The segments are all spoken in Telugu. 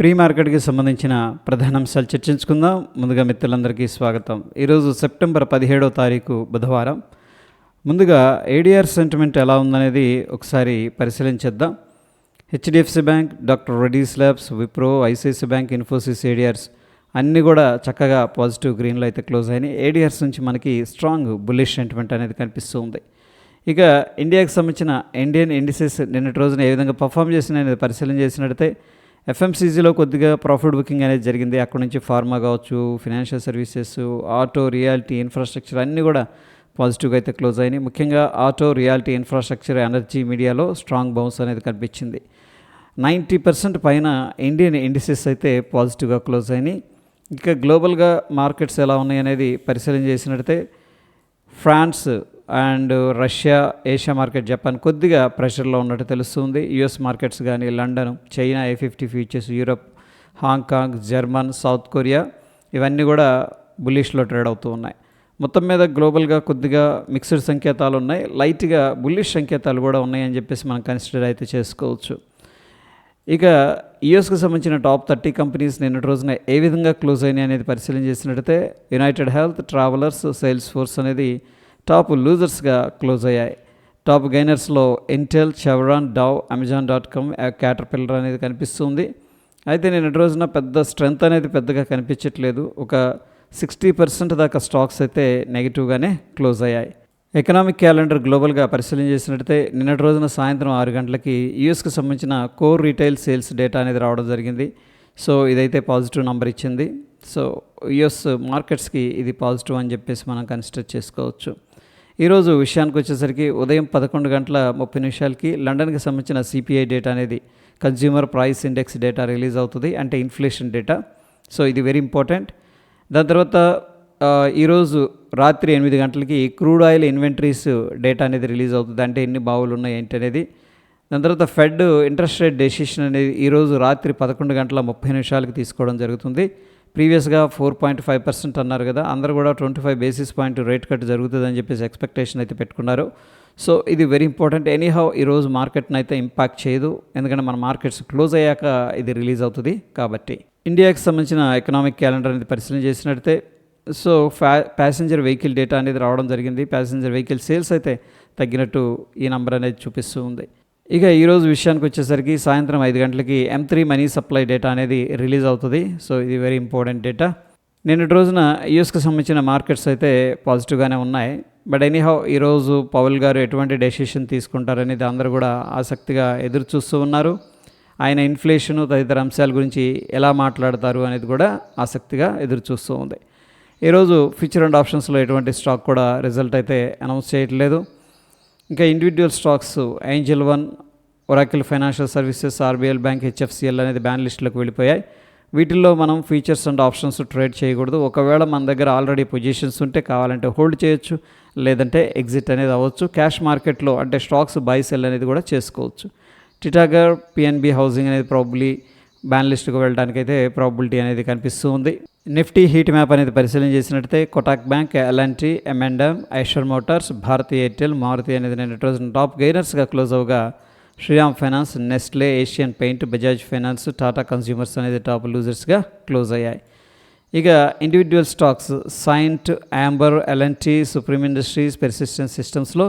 ప్రీ మార్కెట్కి సంబంధించిన ప్రధాన అంశాలు చర్చించుకుందాం. ముందుగా మిత్రులందరికీ స్వాగతం. ఈరోజు సెప్టెంబర్ పదిహేడవ తారీఖు బుధవారం. ముందుగా ఏడిఆర్ సెంటిమెంట్ ఎలా ఉందనేది ఒకసారి పరిశీలించేద్దాం. HDFC bank doctor Reddy's labs Wipro ICICI bank Infosys ADRs అన్నీ కూడా చక్కగా పాజిటివ్ గ్రీన్లో అయితే క్లోజ్ అయినాయి. ఏడిఆర్స్ నుంచి మనకి స్ట్రాంగ్ బుల్లిష్ సెంటిమెంట్ అనేది కనిపిస్తూ ఉంది. ఇక ఇండియాకి సంబంధించిన ఇండియన్ ఇండిసెస్ నిన్నటి రోజున ఏ విధంగా పర్ఫామ్ చేసిన అనేది పరిశీలన చేసినట్టయితే ఎఫ్ఎంసీజీలో కొద్దిగా ప్రాఫిట్ బుకింగ్ అనేది జరిగింది. అక్కడ నుంచి ఫార్మా కావచ్చు financial services auto realty infrastructure అన్నీ కూడా పాజిటివ్గా అయితే క్లోజ్ అయినాయి. ముఖ్యంగా ఆటో రియాలిటీ ఇన్ఫ్రాస్ట్రక్చర్ ఎనర్జీ మీడియాలో స్ట్రాంగ్ బౌన్స్ అనేది కనిపించింది. నైంటీ పర్సెంట్ పైన ఇండియన్ ఇండిసెస్ అయితే పాజిటివ్గా క్లోజ్ అయినాయి. ఇక గ్లోబల్గా మార్కెట్స్ ఎలా ఉన్నాయి అనేది పరిశీలన చేసినట్టయితే France and Russia Asia market Japan కొద్దిగా ప్రెషర్లో ఉన్నట్టు తెలుస్తుంది. యుఎస్ మార్కెట్స్ కానీ London China A fifty futures Europe Hong Kong German South Korea ఇవన్నీ కూడా బుల్లిష్లో ట్రేడ్ అవుతూ ఉన్నాయి. మొత్తం మీద గ్లోబల్గా కొద్దిగా మిక్స్డ్ సంకేతాలు ఉన్నాయి. లైట్గా బుల్లిష్ సంకేతాలు కూడా ఉన్నాయని చెప్పేసి మనం కన్సిడర్ అయితే చేసుకోవచ్చు. ఇక యుఎస్కి సంబంధించిన టాప్ థర్టీ కంపెనీస్ నిన్నటి రోజున ఏ విధంగా క్లోజ్ అయినాయి అనేది పరిశీలన చేసినట్టయితే United Health Travelers Salesforce అనేది టాప్ లూజర్స్గా క్లోజ్ అయ్యాయి. Top గైనర్స్లో Intel Chevron Dow Amazon dot com Caterpillar అనేది కనిపిస్తుంది. అయితే నేను రోజున పెద్ద స్ట్రెంగ్త్ అనేది పెద్దగా కనిపించట్లేదు. ఒక సిక్స్టీ పర్సెంట్ దాకా స్టాక్స్ అయితే నెగిటివ్గానే క్లోజ్ అయ్యాయి. ఎకనామిక్ క్యాలెండర్ గ్లోబల్గా పరిశీలన చేసినట్టయితే నిన్నటి రోజున సాయంత్రం ఆరు గంటలకి యూఎస్కి సంబంధించిన కోర్ రీటైల్ సేల్స్ డేటా అనేది రావడం జరిగింది. సో ఇదైతే పాజిటివ్ నెంబర్ ఇచ్చింది. సో యుఎస్ మార్కెట్స్కి ఇది పాజిటివ్ అని చెప్పేసి మనం కన్సిడర్ చేసుకోవచ్చు. ఈరోజు విషయానికి వచ్చేసరికి ఉదయం పదకొండు గంటల ముప్పై నిమిషాలకి లండన్కి సంబంధించిన సిపిఐ డేటా అనేది consumer price index data release అవుతుంది అంటే ఇన్ఫ్లేషన్ డేటా సో ఇది వెరీ ఇంపార్టెంట్ దాని తర్వాత ఈరోజు రాత్రి ఎనిమిది గంటలకి క్రూడ్ ఆయిల్ ఇన్వెంటరీస్ డేటా అనేది రిలీజ్ అవుతుంది అంటే ఎన్ని బావులు ఉన్నాయి ఏంటి అనేది. దాని తర్వాత ఫెడ్ ఇంట్రెస్ట్ రేట్ డెసిషన్ అనేది ఈరోజు రాత్రి పదకొండు గంటల ముప్పై నిమిషాలకి తీసుకోవడం జరుగుతుంది. ప్రీవియస్గా ఫోర్ పాయింట్ ఫైవ్ పర్సెంట్ అన్నారు కదా అందరూ కూడా twenty five basis point rate cut జరుగుతుందని చెప్పేసి ఎక్స్పెక్టేషన్ అయితే పెట్టుకున్నారు. సో ఇది వెరీ ఇంపార్టెంట్. ఎనీహౌ ఈరోజు మార్కెట్ని అయితే ఇంపాక్ట్ చేయదు. ఎందుకంటే మన మార్కెట్స్ క్లోజ్ అయ్యాక ఇది రిలీజ్ అవుతుంది కాబట్టి. ఇండియాకి సంబంధించిన ఎకనామిక్ క్యాలెండర్ అనేది పరిశీలన చేసినట్టయితే సో ఫ్యా ప్యాసింజర్ వెహికల్ డేటా అనేది రావడం జరిగింది. ప్యాసింజర్ వెహికల్ సేల్స్ అయితే తగ్గినట్టు ఈ నెంబర్ అనేది చూపిస్తూ ఉంది. ఇక ఈరోజు విషయానికి వచ్చేసరికి సాయంత్రం ఐదు గంటలకి M three money supply data అనేది రిలీజ్ అవుతుంది. సో ఇది వెరీ ఇంపార్టెంట్ డేటా నిన్నటి రోజున యూఎస్కి సంబంధించిన మార్కెట్స్ అయితే పాజిటివ్గానే ఉన్నాయి. బట్ ఎనీహౌ ఈరోజు పవల్ గారు ఎటువంటి డెసిషన్ తీసుకుంటారనేది అందరూ కూడా ఆసక్తిగా ఎదురు చూస్తూ ఉన్నారు. ఆయన ఇన్ఫ్లేషన్ తదితర అంశాల గురించి ఎలా మాట్లాడతారు అనేది కూడా ఆసక్తిగా ఎదురు చూస్తూ ఉంది ఈరోజు ఫ్యూచర్ అండ్ ఆప్షన్స్లో ఎటువంటి స్టాక్ కూడా రిజల్ట్ అయితే అనౌన్స్ చేయట్లేదు. ఇంకా individual stocks Angel One Oracle Financial Services RBL Bank HFCL అనేది బ్యాన్ లిస్టులకు వెళ్ళిపోయాయి. వీటిల్లో మనం ఫీచర్స్ అండ్ ఆప్షన్స్ ట్రేడ్ చేయకూడదు. ఒకవేళ మన దగ్గర ఆల్రెడీ పొజిషన్స్ ఉంటే కావాలంటే హోల్డ్ చేయొచ్చు లేదంటే ఎగ్జిట్ అనేది అవ్వచ్చు. క్యాష్ మార్కెట్లో అంటే స్టాక్స్ బై సెల్ అనేది కూడా చేసుకోవచ్చు. టిటాగర్ పిఎన్బి హౌసింగ్ అనేది ప్రాబ్లీ బ్యాన్ లిస్ట్కి వెళ్ళడానికి అయితే ప్రాబిలిటీ అనేది కనిపిస్తూ ఉంది. నిఫ్టీ హీట్ మ్యాప్ అనేది పరిశీలన చేసినట్టయితే Kotak Bank LNT M and M Eicher Motors Bharti Airtel Maruti అనేది నేను రోజున టాప్ గెయినర్స్గా close అవగా Shriram Finance Nestle Asian Paint Bajaj Finance Tata Consumers అనేది టాప్ లూజర్స్గా క్లోజ్ అయ్యాయి. ఇక individual stocks Cyient Amber LNT Supreme Industries Persistence సిస్టమ్స్లో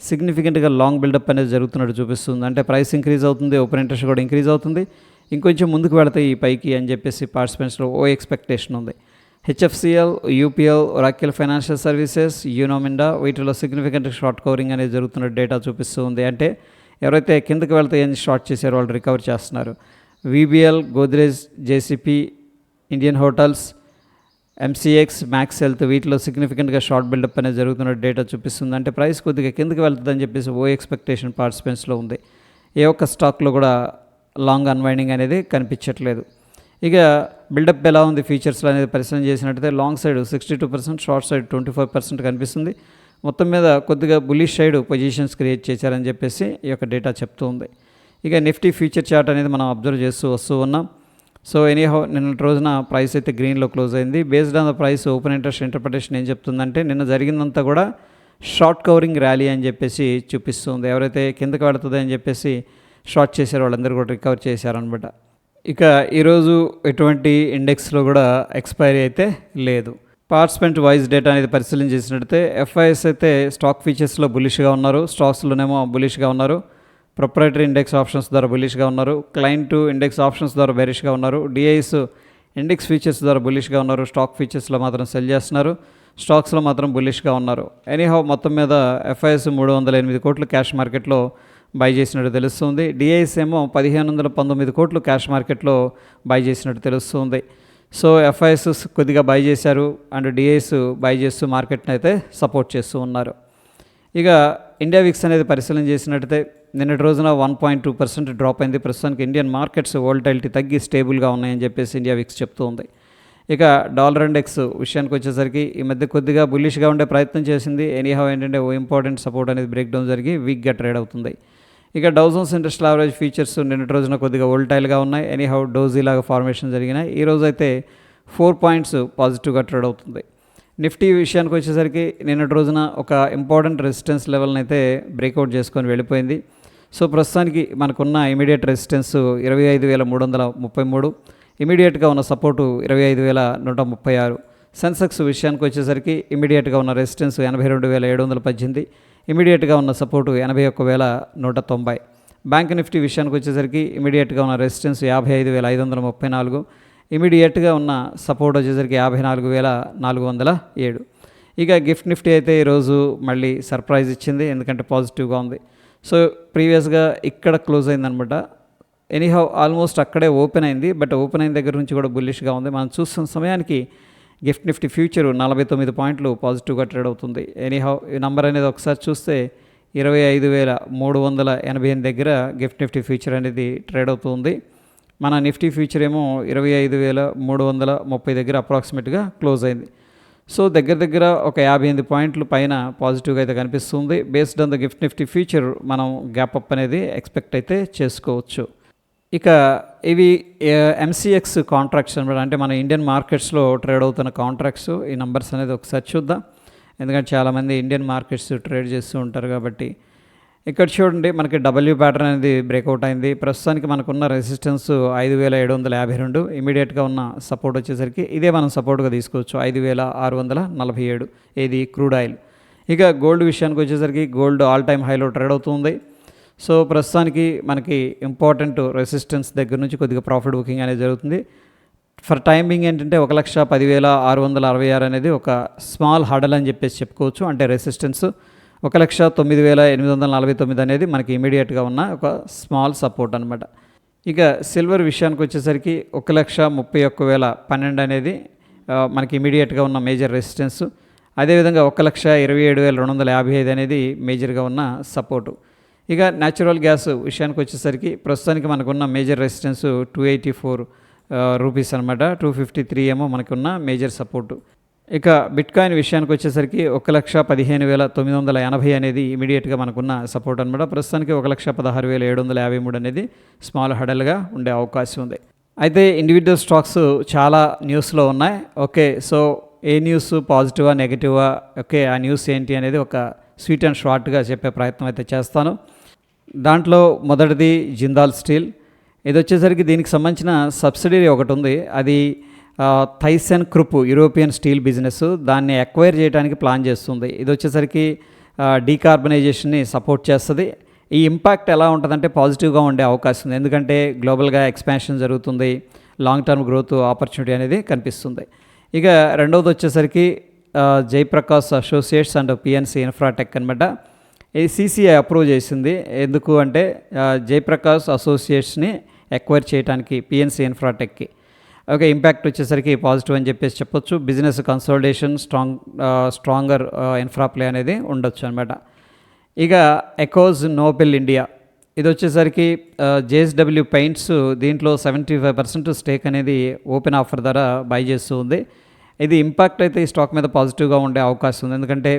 సిగ్నిఫికెంట్గా లాంగ్ బిల్డప్ అనేది జరుగుతున్నట్టు చూపిస్తుంది. అంటే ప్రైస్ ఇంక్రీజ్ అవుతుంది ఓపెన్ ఇంట్రెస్ట్ కూడా ఇంక్రీజ్ అవుతుంది. ఇంకొంచెం ముందుకు వెళతాయి ఈ పైకి అని చెప్పేసి పార్టిసిపెంట్స్లో ఓ ఎక్స్పెక్టేషన్ ఉంది. HFCL UPL Oracle Financial Services Uno Minda వీటిలో సిగ్నిఫికెంట్ షార్ట్ కవరింగ్ అనేది జరుగుతున్న డేటా చూపిస్తూ ఉంది. అంటే ఎవరైతే కిందకి వెళ్తాయని షార్ట్ చేశారో వాళ్ళు రికవర్ చేస్తున్నారు. VBL Godrej JCP Indian hotels MCX max health వీటిలో సిగ్నిఫికెంట్గా షార్ట్ బిల్డప్ అనేది జరుగుతున్న డేటా చూపిస్తుంది. అంటే ప్రైస్ కొద్దిగా కిందకి వెళ్తుందని చెప్పేసి ఓ ఎక్స్పెక్టేషన్ పార్టిసిపెంట్స్లో ఉంది. ఏ ఒక్క స్టాక్లో కూడా లాంగ్ అన్వైండింగ్ అనేది కనిపించట్లేదు. ఇక బిల్డప్ ఎలా ఉంది? ఫీచర్స్లో అనేది పరిశీలన చేసినట్టయితే long side sixty two percent short side twenty five percent కనిపిస్తుంది. మొత్తం మీద కొద్దిగా బులిష్ సైడ్ పొజిషన్స్ క్రియేట్ చేశారని చెప్పేసి ఈ యొక్క డేటా చెప్తూ ఉంది. ఇక నిఫ్టీ ఫ్యూచర్ చార్ట్ అనేది మనం అబ్జర్వ్ చేస్తూ వస్తూ ఉన్నాం. సో ఎనీహౌ నిన్నటి రోజున ప్రైస్ అయితే గ్రీన్లో క్లోజ్ అయింది. Based on the price open interest interpretation ఏం చెప్తుందంటే నిన్న జరిగిందంతా కూడా షార్ట్ కవరింగ్ ర్యాలీ అని చెప్పేసి చూపిస్తుంది ఎవరైతే కిందకి పడుతుంది అని చెప్పేసి షార్ట్ చేశారు వాళ్ళందరూ కూడా రికవర్ చేశారనమాట. ఇక ఈరోజు ఎటువంటి ఇండెక్స్లో కూడా ఎక్స్పైరీ అయితే లేదు. పార్టిసిపెంట్ వైజ్ డేటా అనేది పరిశీలన చేసినట్టయితే ఎఫ్ఐఎస్ అయితే స్టాక్ ఫీచర్స్లో బులిష్గా ఉన్నారు స్టాక్స్లోనేమో బులిష్గా ఉన్నారు ప్రొపరేటరీ ఇండెక్స్ ఆప్షన్స్ ద్వారా బులిష్గా ఉన్నారు క్లయింట్ ఇండెక్స్ ఆప్షన్స్ ద్వారా బెరిష్గా ఉన్నారు డిఐస్ ఇండెక్స్ ఫీచర్స్ ద్వారా బులిష్గా ఉన్నారు స్టాక్ ఫీచర్స్లో మాత్రం సెల్ చేస్తున్నారు స్టాక్స్లో మాత్రం బులిష్గా ఉన్నారు. ఎనీహౌ మొత్తం మీద ఎఫ్ఐఎస్ మూడు వందల ఎనిమిది కోట్లు క్యాష్ మార్కెట్లో బై చేసినట్టు తెలుస్తుంది. డిఐఎస్ ఏమో పదిహేను వందల పంతొమ్మిది కోట్లు క్యాష్ మార్కెట్లో బై చేసినట్టు తెలుస్తుంది. సో ఎఫ్ఐఎస్ కొద్దిగా బై చేశారు అండ్ డిఐఎస్ బై చేస్తూ మార్కెట్ని అయితే సపోర్ట్ చేస్తూ ఉన్నారు. ఇక ఇండియా విక్స్ అనేది పరిశీలన చేసినట్టయితే నిన్నటి రోజున one point two percent drop అయింది. ప్రస్తుతానికి ఇండియన్ మార్కెట్స్ వోల్టైలిటీ తగ్గి స్టేబుల్గా ఉన్నాయని చెప్పేసి ఇండియా విక్స్ చెప్తూ ఉంది ఇక డాలర్ ఇండెక్స్ విషయానికి వచ్చేసరికి ఈ మధ్య కొద్దిగా బుల్లిష్గా ఉండే ప్రయత్నం చేసింది. ఎనీహౌ ఏంటంటే ఓ ఇంపార్టెంట్ సపోర్ట్ అనేది బ్రేక్ డౌన్ జరిగి వీక్గా ట్రేడ్ అవుతుంది. ఇక డౌజన్స్ ఇండస్ట్రియల్ యావరేజ్ ఫీచర్స్ నిన్నటి రోజున కొద్దిగా వోల్టైల్గా ఉన్నాయి. ఎనీహౌ డోజీ లాగా ఫార్మేషన్ జరిగినాయి. ఈ రోజు అయితే ఫోర్ పాయింట్స్ పాజిటివ్గా ట్రేడ్ అవుతుంది. నిఫ్టీ విషయానికి వచ్చేసరికి నిన్నటి రోజున ఒక ఇంపార్టెంట్ రెసిస్టెన్స్ లెవెల్ని అయితే బ్రేక్అవుట్ చేసుకొని వెళ్ళిపోయింది. సో ప్రస్తుతానికి మనకున్న ఇమీడియట్ రెసిస్టెన్స్ ఇరవై ఐదు వేల మూడు వందల ముప్పై మూడు ఇమీడియట్గా ఉన్న సపోర్టు ఇరవై ఐదు వేల నూట ముప్పై ఆరు. సెన్సెక్స్ విషయానికి వచ్చేసరికి ఇమీడియట్గా ఉన్న రెసిస్టెన్స్ ఎనభై రెండు వేల ఏడు వందల పద్దెనిమిది ఇమీడియట్గా ఉన్న సపోర్టు ఎనభై ఒక్క వేల నూట తొంభై. బ్యాంక్ నిఫ్టీ విషయానికి వచ్చేసరికి ఇమీడియట్గా ఉన్న రెసిస్టెన్స్ యాభై ఐదు వేల ఐదు వందల ముప్పై నాలుగు ఇమీడియట్గా ఉన్న సపోర్ట్ వచ్చేసరికి యాభై నాలుగు వేల నాలుగు వందల ఏడు. ఇక గిఫ్ట్ నిఫ్టీ అయితే ఈరోజు మళ్ళీ సర్ప్రైజ్ ఇచ్చింది ఎందుకంటే పాజిటివ్గా ఉంది. సో ప్రీవియస్గా ఇక్కడ క్లోజ్ అయిందనమాట. ఎనీహౌ ఆల్మోస్ట్ అక్కడే ఓపెన్ అయింది బట్ ఓపెన్ అయిన దగ్గర నుంచి కూడా బుల్లిష్గా ఉంది. మనం చూస్తున్న సమయానికి గిఫ్ట్ నిఫ్టీ ఫ్యూచర్ నలభై తొమ్మిది పాయింట్లు పాజిటివ్గా ట్రేడ్ అవుతుంది. ఎనీహౌ ఈ నంబర్ అనేది ఒకసారి చూస్తే ఇరవై ఐదు వేల మూడు వందల ఎనభై ఎనిమిది దగ్గర గిఫ్ట్ నిఫ్టీ ఫ్యూచర్ అనేది ట్రేడ్ అవుతుంది. మన నిఫ్టీ ఫ్యూచర్ ఏమో ఇరవై ఐదు వేల మూడు వందల ముప్పై దగ్గర అప్రాక్సిమేట్గా క్లోజ్ అయింది. సో దగ్గర దగ్గర ఒక యాభై ఎనిమిది పాయింట్లు పైన పాజిటివ్గా అయితే కనిపిస్తుంది. Based on the gift Nifty future మనం గ్యాప్ అప్ అనేది ఎక్స్పెక్ట్ అయితే చేసుకోవచ్చు. ఇక ఇవి ఎంసీఎక్స్ కాంట్రాక్ట్స్ అనమాట. అంటే మన ఇండియన్ మార్కెట్స్లో ట్రేడ్ అవుతున్న కాంట్రాక్ట్స్ ఈ నంబర్స్ అనేది ఒకసారి చూద్దాం. ఎందుకంటే చాలామంది ఇండియన్ మార్కెట్స్ ట్రేడ్ చేస్తూ ఉంటారు కాబట్టి. ఇక్కడ చూడండి మనకి డబ్ల్యూ ప్యాటర్న్ అనేది బ్రేక్అవుట్ అయింది. ప్రస్తుతానికి మనకున్న రెసిస్టెన్స్ ఐదు వేల ఏడు వందల యాభై రెండు. ఇమీడియట్గా ఉన్న సపోర్ట్ వచ్చేసరికి ఇదే మనం సపోర్ట్గా తీసుకోవచ్చు. ఐదు వేల ఆరు వందల నలభై ఏడు. ఇది క్రూడ్ ఆయిల్ ఇక గోల్డ్ విషయానికి వచ్చేసరికి గోల్డ్ ఆల్ టైమ్ హైలో ట్రేడ్ అవుతుంది సో ప్రస్తుతానికి మనకి ఇంపార్టెంట్ రెసిస్టెన్స్ దగ్గర నుంచి కొద్దిగా ప్రాఫిట్ బుకింగ్ అనేది జరుగుతుంది. ఫర్ టైమింగ్ ఏంటంటే ఒక లక్ష పదివేల ఆరు వందల అరవై ఆరు అనేది ఒక స్మాల్ హడల్ అని చెప్పేసి చెప్పుకోవచ్చు. అంటే రెసిస్టెన్స్ ఒక లక్ష తొమ్మిది వేల ఎనిమిది వందల నలభై తొమ్మిది అనేది మనకి ఇమీడియట్గా ఉన్న ఒక స్మాల్ సపోర్ట్ అనమాట ఇక సిల్వర్ విషయానికి వచ్చేసరికి ఒక లక్ష ముప్పై ఒక్క వేల పన్నెండు అనేది మనకి ఇమీడియట్గా ఉన్న మేజర్ రెసిస్టెన్స్. అదేవిధంగా ఒక లక్ష ఇరవై ఏడు వేల రెండు వందల యాభై ఐదు అనేది మేజర్గా ఉన్న సపోర్టు. ఇక న్యాచురల్ గ్యాస్ విషయానికి వచ్చేసరికి ప్రస్తుతానికి మనకున్న major resistance two eighty four rupees అనమాట టూ ఫిఫ్టీ త్రీ ఏమో మనకున్న మేజర్ సపోర్టు ఇక బిట్ కాయిన్ విషయానికి వచ్చేసరికి ఒక లక్ష పదిహేను వేల తొమ్మిది వందల ఎనభై అనేది ఇమీడియట్గా మనకున్న సపోర్ట్ అనమాట ప్రస్తుతానికి ఒక లక్ష పదహారు వేల ఏడు వందల యాభై మూడు అనేది స్మాల్ హడల్గా ఉండే అవకాశం ఉంది. అయితే ఇండివిజువల్ స్టాక్స్ చాలా న్యూస్లో ఉన్నాయి. ఓకే సో ఏ న్యూస్ పాజిటివా నెగిటివా ఓకే ఆ? న్యూస్ ఏంటి అనేది ఒక స్వీట్ అండ్ షార్ట్గా చెప్పే ప్రయత్నం అయితే చేస్తాను. దాంట్లో మొదటిది జిందాల్ స్టీల్. ఇది వచ్చేసరికి దీనికి సంబంధించిన సబ్సిడీ ఒకటి ఉంది. అది Thyssen Krupp European steel business దాన్ని ఎక్వైర్ చేయడానికి ప్లాన్ చేస్తుంది. ఇది వచ్చేసరికి డీకార్బనైజేషన్ని సపోర్ట్ చేస్తుంది. ఈ ఇంపాక్ట్ ఎలా ఉంటుందంటే పాజిటివ్గా ఉండే అవకాశం ఉంది. ఎందుకంటే గ్లోబల్గా ఎక్స్పాన్షన్ జరుగుతుంది. లాంగ్ టర్మ్ గ్రోత్ ఆపర్చునిటీ అనేది కనిపిస్తుంది. ఇక రెండవది వచ్చేసరికి Jayaprakash associates and PNC Infratech అనమాట ఈ సీసీఐ అప్రూవ్ చేసింది. ఎందుకు అంటే జయప్రకాష్ అసోసియేట్స్ని ఎక్వైర్ చేయడానికి పిఎన్సి ఇన్ఫ్రాటెక్కి. ఓకే ఇంపాక్ట్ వచ్చేసరికి పాజిటివ్ అని చెప్పేసి చెప్పొచ్చు. Business consultation strong stronger infra play అనేది ఉండొచ్చు అనమాట ఇక ఎకోజ్ నోబెల్ ఇండియా. ఇది వచ్చేసరికి జేఎస్డబ్ల్యూ పెయింట్స్ దీంట్లో సెవెంటీ ఫైవ్ పర్సెంట్ స్టేక్ అనేది ఓపెన్ ఆఫర్ ద్వారా బై చేస్తూ ఉంది. ఇది ఇంపాక్ట్ అయితే ఈ స్టాక్ మీద పాజిటివ్గా ఉండే అవకాశం ఉంది. ఎందుకంటే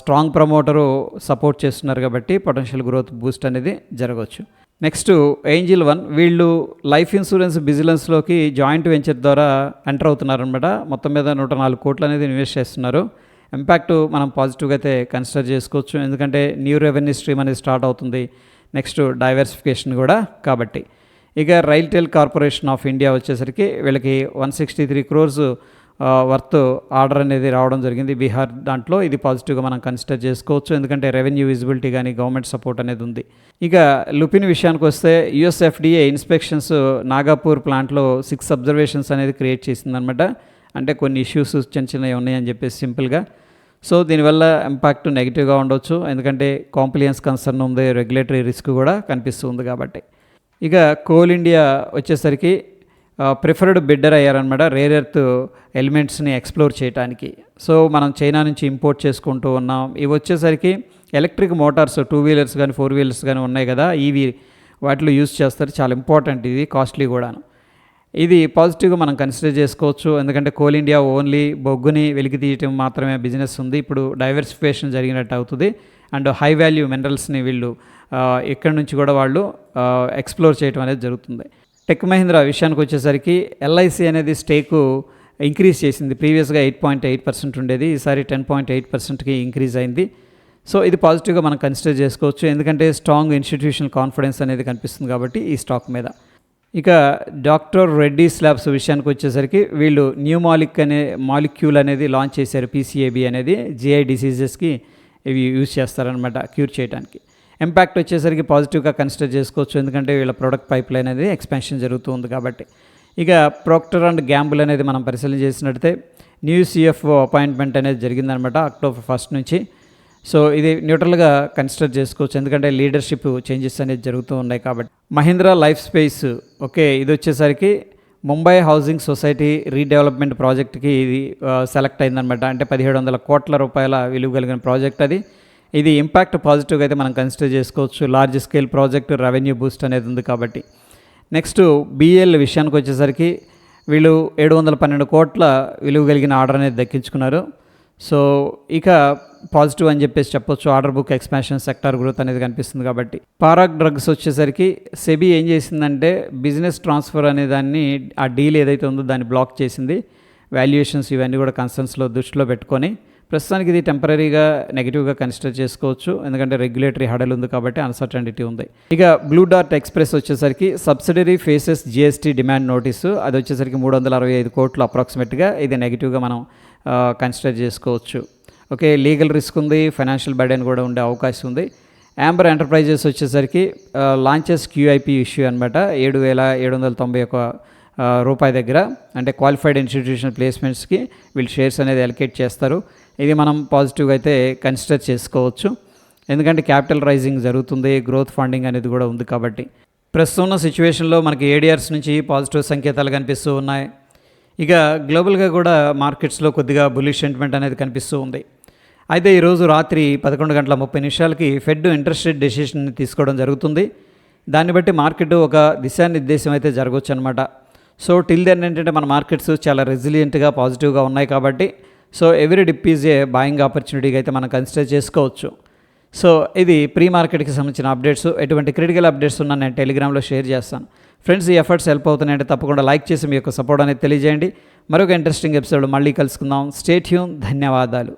స్ట్రాంగ్ ప్రమోటరు సపోర్ట్ చేస్తున్నారు కాబట్టి పొటెన్షియల్ గ్రోత్ బూస్ట్ అనేది జరగవచ్చు. నెక్స్ట్ ఏంజిల్ వన్ వీళ్ళు లైఫ్ ఇన్సూరెన్స్ బిజినెస్లోకి జాయింట్ వెంచర్ ద్వారా ఎంటర్ అవుతున్నారనమాట మొత్తం మీద నూట నాలుగు కోట్లు అనేది ఇన్వెస్ట్ చేస్తున్నారు. ఇంపాక్ట్ మనం పాజిటివ్గా అయితే కన్సిడర్ చేసుకోవచ్చు. ఎందుకంటే న్యూ రెవెన్యూ స్ట్రీమ్ అనేది స్టార్ట్ అవుతుంది. నెక్స్ట్ డైవర్సిఫికేషన్ కూడా కాబట్టి. ఇక రైల్టెల్ కార్పొరేషన్ ఆఫ్ ఇండియా వచ్చేసరికి వీళ్ళకి one sixty three crores worth order అనేది రావడం జరిగింది. బీహార్ దాంట్లో ఇది పాజిటివ్గా మనం కన్సిడర్ చేసుకోవచ్చు. ఎందుకంటే రెవెన్యూ విజిబిలిటీ కానీ గవర్నమెంట్ సపోర్ట్ అనేది ఉంది. ఇక లుపిన్ విషయానికి వస్తే యుఎస్ఎఫ్డిఏ ఇన్స్పెక్షన్స్ నాగాపూర్ ప్లాంట్లో సిక్స్ అబ్జర్వేషన్స్ అనేది క్రియేట్ చేసిందనమాట అంటే కొన్ని ఇష్యూస్ చిన్న చిన్నవి ఉన్నాయని చెప్పేసి సింపుల్గా. సో దీనివల్ల ఇంపాక్ట్ నెగిటివ్గా ఉండొచ్చు. ఎందుకంటే కాంప్లియన్స్ కన్సర్న్ ఉంది రెగ్యులేటరీ రిస్క్ కూడా కనిపిస్తుంది కాబట్టి. ఇక కోల్ ఇండియా వచ్చేసరికి ప్రిఫర్డ్ బిడ్డర్ అయ్యారనమాట రేర్ ఎర్త్ ఎలిమెంట్స్ని ఎక్స్ప్లోర్ చేయడానికి సో మనం చైనా నుంచి ఇంపోర్ట్ చేసుకుంటూ ఉన్నాం. ఇవి వచ్చేసరికి ఎలక్ట్రిక్ మోటార్స్ టూ వీలర్స్ కానీ ఫోర్ వీలర్స్ కానీ ఉన్నాయి కదా. ఇవి వాటిలో యూస్ చేస్తారు. చాలా ఇంపార్టెంట్ ఇది కాస్ట్లీ కూడాను. ఇది పాజిటివ్గా మనం కన్సిడర్ చేసుకోవచ్చు. ఎందుకంటే కోల్ ఇండియా ఓన్లీ బొగ్గుని వెలికి తీయటం మాత్రమే బిజినెస్ ఉంది. ఇప్పుడు డైవర్సిఫికేషన్ జరిగినట్టు అవుతుంది. అండ్ హై వాల్యూ మినరల్స్ని వీళ్ళు ఎక్కడి ఇక్కడి నుంచి కూడా వాళ్ళు ఎక్స్ప్లోర్ చేయడం అనేది జరుగుతుంది. టెక్ మహీంద్రా విషయానికి వచ్చేసరికి ఎల్ఐసి అనేది స్టేకు ఇంక్రీజ్ చేసింది. ప్రీవియస్గా ఎయిట్ పాయింట్ ఎయిట్ పర్సెంట్ ఉండేది. ఈసారి టెన్ పాయింట్ ఎయిట్ పర్సెంట్కి ఇంక్రీజ్ అయింది. సో ఇది పాజిటివ్గా మనం కన్సిడర్ చేసుకోవచ్చు. ఎందుకంటే స్ట్రాంగ్ ఇన్స్టిట్యూషనల్ కాన్ఫిడెన్స్ అనేది కనిపిస్తుంది కాబట్టి ఈ స్టాక్ మీద. ఇక డాక్టర్ రెడ్డి స్లాబ్స్ విషయానికి వచ్చేసరికి వీళ్ళు న్యూ మాలిక్ అనే మాలిక్యూల్ అనేది లాంచ్ చేశారు. పీసీఏబి అనేది. జిఐ డిసీజెస్కి ఇవి యూజ్ చేస్తారనమాట క్యూర్ చేయడానికి ఇంపాక్ట్ వచ్చేసరికి పాజిటివ్గా కన్సిడర్ చేసుకోవచ్చు. ఎందుకంటే వీళ్ళ ప్రోడక్ట్ పైప్ లైన్ అనేది ఎక్స్పాన్షన్ జరుగుతుంది కాబట్టి. ఇక ప్రోక్టర్ అండ్ గ్యాంబుల్ అనేది మనం పరిశీలన చేసినట్టయితే న్యూ సిఎఫ్ఓ అపాయింట్మెంట్ అనేది జరిగిందనమాట అక్టోబర్ ఫస్ట్ నుంచి. సో ఇది న్యూట్రల్గా కన్సిడర్ చేసుకోవచ్చు. ఎందుకంటే లీడర్షిప్ చేంజెస్ అనేది జరుగుతూ ఉన్నాయి కాబట్టి. మహీంద్రా లైఫ్ స్పేస్ ఓకే ఇది వచ్చేసరికి ముంబై హౌసింగ్ సొసైటీ రీడెవలప్మెంట్ ప్రాజెక్ట్కి ఇది సెలెక్ట్ అయిందనమాట. అంటే పదిహేడు వందల కోట్ల రూపాయల విలువ కలిగిన ప్రాజెక్ట్ అది. ఇది ఇంపాక్ట్ పాజిటివ్గా అయితే మనం కన్సిడర్ చేసుకోవచ్చు. Large scale project revenue boost అనేది ఉంది కాబట్టి. నెక్స్ట్ బిఎల్ విషయానికి వచ్చేసరికి వీళ్ళు ఏడు వందల పన్నెండు కోట్ల విలువ కలిగిన ఆర్డర్ అనేది దక్కించుకున్నారు. సో ఇక పాజిటివ్ అని చెప్పేసి చెప్పొచ్చు. Order book expansion sector growth అనేది కనిపిస్తుంది కాబట్టి. పారాగ్ డ్రగ్స్ వచ్చేసరికి సెబీ ఏం చేసిందంటే బిజినెస్ ట్రాన్స్ఫర్ అనే దాన్ని ఆ డీల్ ఏదైతే ఉందో దాన్ని బ్లాక్ చేసింది. వాల్యుయేషన్స్ ఇవన్నీ కూడా కన్సర్న్స్లో దృష్టిలో పెట్టుకొని ప్రస్తుతానికి ఇది టెంపరీగా నెగిటివ్గా కన్సిడర్ చేసుకోవచ్చు. ఎందుకంటే రెగ్యులేటరీ హడల్ ఉంది కాబట్టి అన్సర్టనిటీ ఉంది. ఇక బ్లూ డార్ట్ ఎక్స్ప్రెస్ వచ్చేసరికి subsidiary faces GST demand notice. అది వచ్చేసరికి మూడు వందల అరవై ఐదు కోట్లు అప్రాక్సిమేట్గా ఇది నెగిటివ్గా మనం కన్సిడర్ చేసుకోవచ్చు. ఓకే లీగల్ రిస్క్ ఉంది ఫైనాన్షియల్ బర్డెన్ కూడా ఉండే అవకాశం ఉంది. యాంబర్ ఎంటర్ప్రైజెస్ వచ్చేసరికి లాంచెస్ క్యూఐపి ఇష్యూ అనమాట ఏడు వేల ఏడు వందల తొంభై ఒక రూపాయి దగ్గర. అంటే క్వాలిఫైడ్ ఇన్స్టిట్యూషన్ ప్లేస్మెంట్స్కి వీళ్ళు షేర్స్ అనేది అలికేట్ చేస్తారు. ఇది మనం పాజిటివ్గా అయితే కన్సిడర్ చేసుకోవచ్చు. ఎందుకంటే క్యాపిటల్ రైజింగ్ జరుగుతుంది గ్రోత్ ఫండింగ్ అనేది కూడా ఉంది కాబట్టి. ప్రస్తుతం ఉన్న సిచ్యువేషన్లో మనకి ఏడిఆర్స్ నుంచి పాజిటివ్ సంకేతాలు కనిపిస్తూ ఉన్నాయి. ఇక గ్లోబల్గా కూడా మార్కెట్స్లో కొద్దిగా బులిష్ సెంటిమెంట్ అనేది కనిపిస్తూ ఉంది. అయితే ఈరోజు రాత్రి పదకొండు గంటల ముప్పై నిమిషాలకి ఫెడ్ ఇంట్రెస్ట్ రేట్ డెసిషన్ తీసుకోవడం జరుగుతుంది. దాన్ని బట్టి మార్కెట్ ఒక దిశానిర్దేశం అయితే జరగవచ్చు అనమాట సో టిల్ దెన్ ఏంటంటే మన మార్కెట్స్ చాలా రెసిలియంట్గా పాజిటివ్గా ఉన్నాయి కాబట్టి so every dip is a buying ఆపర్చునిటీగా అయితే మనం కన్సిడర్ చేసుకోవచ్చు. సో ఇది ప్రీ మార్కెట్కి సంబంధించిన అప్డేట్స్ ఎటువంటి క్రిటికల్ అప్డేట్స్ ఉన్నా నేను టెలిగ్రామ్లో షేర్ చేస్తాను. ఫ్రెండ్స్ ఈ ఎఫర్ట్స్ హెల్ప్ అవుతున్నాయంటే తప్పకుండా లైక్ చేసి మీ యొక్క సపోర్ట్ అనేది తెలియజేయండి. మరొక ఇంట్రెస్టింగ్ ఎపిసోడ్ మళ్ళీ కలుసుకుందాం. స్టేట్ యూన్ ధన్యవాదాలు.